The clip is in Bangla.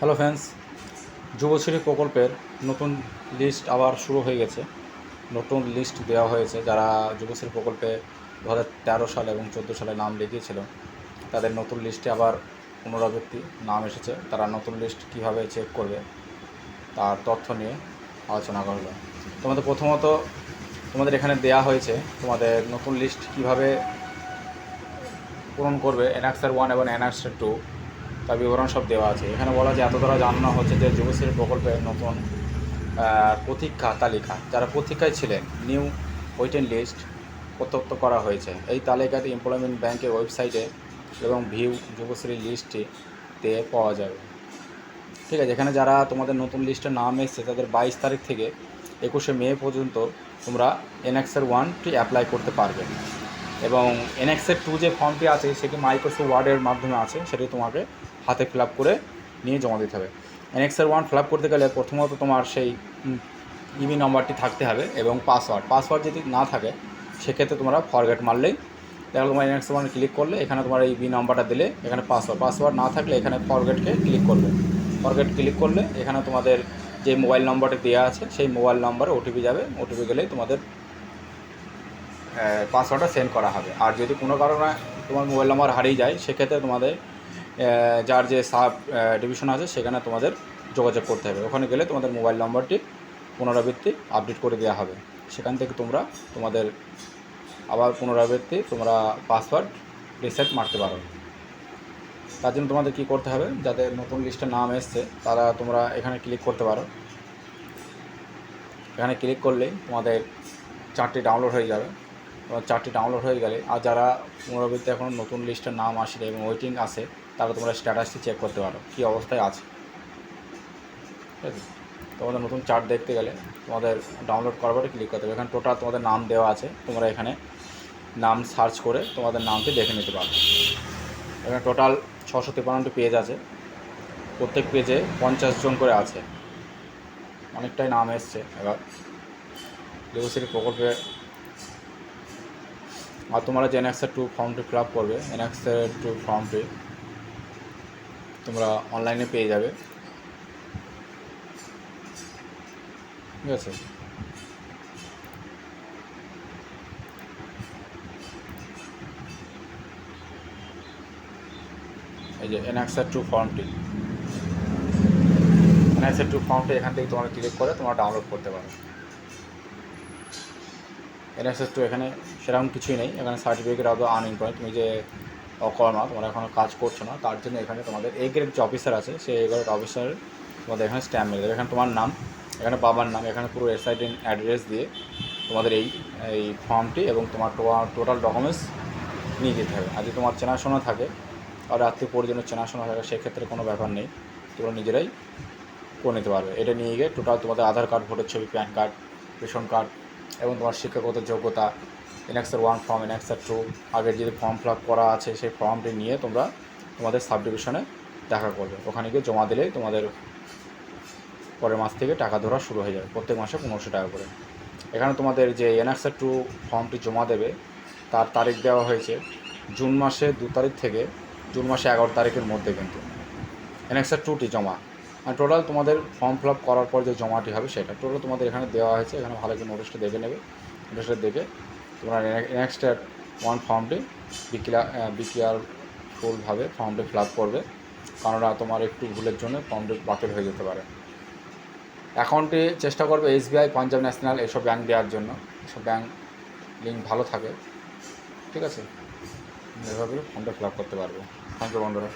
হ্যালো ফ্রেন্ডস, যুবশ্রী প্রকল্পের নতুন লিস্ট আবার শুরু হয়ে গেছে। নতুন লিস্ট দেওয়া হয়েছে যারা যুবশ্রী প্রকল্পে দু তেরো সালে এবং চোদ্দ সালে নাম লিখিয়েছিল, তাদের নতুন লিস্টে আবার পুনরাবৃত্তি নাম এসেছে। তারা নতুন লিস্ট কীভাবে চেক করবে, তার তথ্য নিয়ে আলোচনা করা তোমাদের প্রথমত তোমাদের এখানে দেয়া হয়েছে তোমাদের নতুন লিস্ট কীভাবে পূরণ করবে এনআক্সার ওয়ান এবং এনআক্সার টু তার বিবরণ সব দেওয়া আছে। এখানে বলা যে এত দ্বারা জানানো হচ্ছে যে যুবশ্রী প্রকল্পের নতুন প্রতীক্ষা তালিকা, যারা প্রতীক্ষায় ছিলেন নিউ ওয়েটেন লিস্ট প্রত্যক্ত করা হয়েছে। এই তালিকাটি এমপ্লয়মেন্ট ব্যাংকের ওয়েবসাইটে এবং ভিউ যুবশ্রী লিস্টটিতে পাওয়া যাবে। ঠিক আছে, এখানে যারা তোমাদের নতুন লিস্টে নাম এসছে, তাদের বাইশ তারিখ থেকে একুশে মে পর্যন্ত তোমরা এনএক্সের ওয়ানটি অ্যাপ্লাই করতে পারবে। এবং এনএক্সের টু যে ফর্মটি আছে, সেটি মাইক্রোসফট ওয়ার্ডের মাধ্যমে আছে, সেটি তোমাকে হাতে ফিল করে নিয়ে জমা দিতে হবে। এনএক্সের ওয়ান ফিল করতে গেলে প্রথমত তোমার সেই ইমি নম্বরটি থাকতে হবে এবং পাসওয়ার্ড পাসওয়ার্ড যদি না থাকে, সেক্ষেত্রে তোমরা ফরগেট মারলেই দেখো তোমার এনএক্স ওয়ান ক্লিক করলে, এখানে তোমার এই বি নাম্বারটা দিলে এখানে পাসওয়ার্ড পাসওয়ার্ড না থাকলে এখানে ফরগেটকে ক্লিক করবে। ফরগেট ক্লিক করলে এখানে তোমাদের যে মোবাইল নম্বরটি দেওয়া আছে, সেই মোবাইল নম্বরে ওটিপি যাবে। ওটিপি গেলেই তোমাদের পাসওয়ার্ডটা সেন্ড করা হবে। আর যদি কোনো কারণে তোমার মোবাইল নাম্বার হারিয়ে যায়, সেক্ষেত্রে তোমাদের যার যে সাব ডিভিশন আছে, সেখানে তোমাদের যোগাযোগ করতে হবে। ওখানে গেলে তোমাদের মোবাইল নম্বরটি পুনরাবৃত্তি আপডেট করে দেওয়া হবে। সেখান থেকে তোমরা তোমাদের আবার পুনরাবৃত্তি, তোমরা পাসওয়ার্ড রিসেট মারতে পারো। তার জন্য তোমাদের কী করতে হবে যাদের নতুন লিস্টে নাম এসছে, তারা তোমরা এখানে ক্লিক করতে পারো। এখানে ক্লিক করলেই তোমাদের চারটি ডাউনলোড হয়ে যাবে। চারটি ডাউনলোড হয়ে গেলে, আর যারা পুনরাবৃত্তি এখন নতুন লিস্টের নাম আসে এবং ওয়েটিং আছে তারা তোমরা স্ট্যাটাসটি চেক করতে পারো, কী অবস্থায় আছে। ঠিক আছে? তোমাদের নতুন চার্ট দেখতে গেলে তোমাদের ডাউনলোড করার পরে ক্লিক করতে হবে। এখানে টোটাল তোমাদের নাম দেওয়া আছে, তোমরা এখানে নাম সার্চ করে তোমাদের নামটি দেখে নিতে পারো এখানে টোটাল ছশো তেপান্নটি পেজ আছে। প্রত্যেক পেজে পঞ্চাশ জন করে আছে। অনেকটাই নাম এসছে এবার। যুবশ্রী প্রকল্পে আর তোমরা যে এনএক্সের টু ফর্মটি ফিল আপ করবে এনএক্সের টু ফর্মটি তোমরা অনলাইনে পেয়ে যাবে। ঠিক আছে? এই যে এনএক্সের টু ফর্মটি এনএক্সের টু ফর্মটি এখান থেকে তোমরা ক্লিক করে তোমরা ডাউনলোড করতে পারো। এনএক্সএস টু এখানে সেরকম কিছুই নেই। এখানে সার্টিফিকেট অফ আনএমপ্লয়েড তুমি যে অকর্মা তোমরা এখনও কাজ করছ না, তার জন্য এখানে তোমাদের এই গ্রেড যে অফিসার আছে সেই গ্রেড অফিসার তোমাদের এখানে স্ট্যাম্প দেবে। এখানে তোমার নাম, এখানে বাবার নাম, এখানে পুরো এসআইডি অ্যাড্রেস দিয়ে তোমাদের এই এই ফর্মটি এবং তোমার টোটাল ডকুমেন্টস নিয়ে যেতে হবে। আর যদি তোমার চেনাশোনা থাকে, আর আত্মীয় পরিজনের চেনাশোনা থাকে, সেক্ষেত্রে কোনো ব্যাপার নেই। তোমরা নিজেরাই করে নিতে পারবে। এটা নিয়ে গিয়ে টোটাল তোমাদের আধার কার্ড ভোটার ছবি প্যান কার্ড রেশন কার্ড এবং তোমার শিক্ষাগত যোগ্যতা annexure one form annexure two আগের যদি ফর্ম ফিল করা আছে, সেই ফর্মটি নিয়ে তোমরা তোমাদের সাব ডিভিশনে দেখা করবে। ওখানে গিয়ে জমা দিলেই তোমাদের পরের মাস থেকে টাকা ধরা শুরু হয়ে যাবে, প্রত্যেক মাসে পনেরোশো টাকা করে। এখানে তোমাদের যে এনএক্সের টু ফর্মটি জমা দেবে, তার তারিখ দেওয়া হয়েছে জুন মাসে দু তারিখ থেকে জুন মাসে এগারো তারিখের মধ্যে কিন্তু এনএক্সের টুটি জমা। আর টোটাল তোমাদের ফর্ম ফিল আপ করার পর যে জমাটি হবে সেটা। টোটাল তোমাদের এখানে দেওয়া হয়েছে, এখানে ভালো করে নোটিশটা দেখে নেবে। নোটিশটা দেখে তোমরা নেক্সট ওয়ান ফর্মটি বিক্রিয়া ফুলভাবে ফর্মটি ফিল আপ করবে। কেননা তোমার একটু ভুলের জন্য ফর্মটি বাতিল হয়ে যেতে পারে। অ্যাকাউন্টে চেষ্টা করবে এসবিআই পাঞ্জাব ন্যাশনাল এসব ব্যাঙ্ক দেওয়ার জন্য। এসব ব্যাঙ্ক লিঙ্ক ভালো থাকে। ঠিক আছে? এভাবে ফর্মটা ফিল আপ করতে পারবে। থ্যাংক ইউ বন্ধুরা।